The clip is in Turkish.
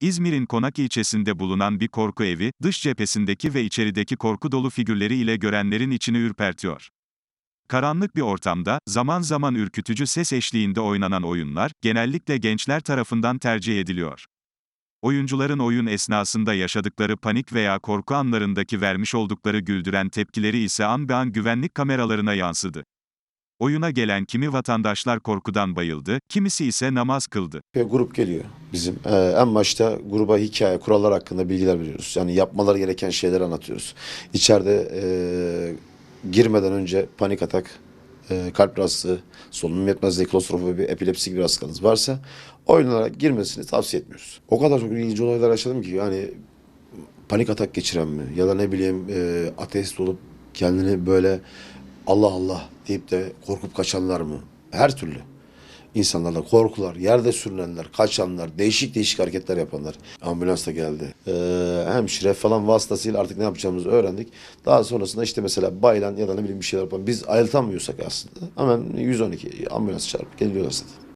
İzmir'in Konak ilçesinde bulunan bir korku evi, dış cephesindeki ve içerideki korku dolu figürleri ile görenlerin içini ürpertiyor. Karanlık bir ortamda, zaman zaman ürkütücü ses eşliğinde oynanan oyunlar, genellikle gençler tarafından tercih ediliyor. Oyuncuların oyun esnasında yaşadıkları panik veya korku anlarındaki vermiş oldukları güldüren tepkileri ise an be an güvenlik kameralarına yansıdı. Oyuna gelen kimi vatandaşlar korkudan bayıldı, kimisi ise namaz kıldı. Bir grup geliyor bizim. Ee, en başta gruba hikaye, kurallar hakkında bilgiler veriyoruz. Yani yapmaları gereken şeyleri anlatıyoruz. İçeride e, girmeden önce panik atak, e, kalp rahatsızlığı, solunum yetmezliği, klostrofobi, epilepsi gibi hastalıklarınız varsa oyunlara girmesini tavsiye etmiyoruz. O kadar çok ilginç olaylar yaşadım ki yani panik atak geçiren mi ya da ne bileyim e, ateist olup kendini böyle Allah Allah deyip de korkup kaçanlar mı? Her türlü. İnsanlarla korkular, yerde sürünenler, kaçanlar, değişik değişik hareketler yapanlar. Ambulans da geldi. Ee, hemşire falan vasıtasıyla artık ne yapacağımızı öğrendik. Daha sonrasında işte mesela bayılan ya da ne bileyim bir şeyler yapan biz ayıltamıyorsak aslında hemen 112 ambulans çağırıp geliyorlar zaten.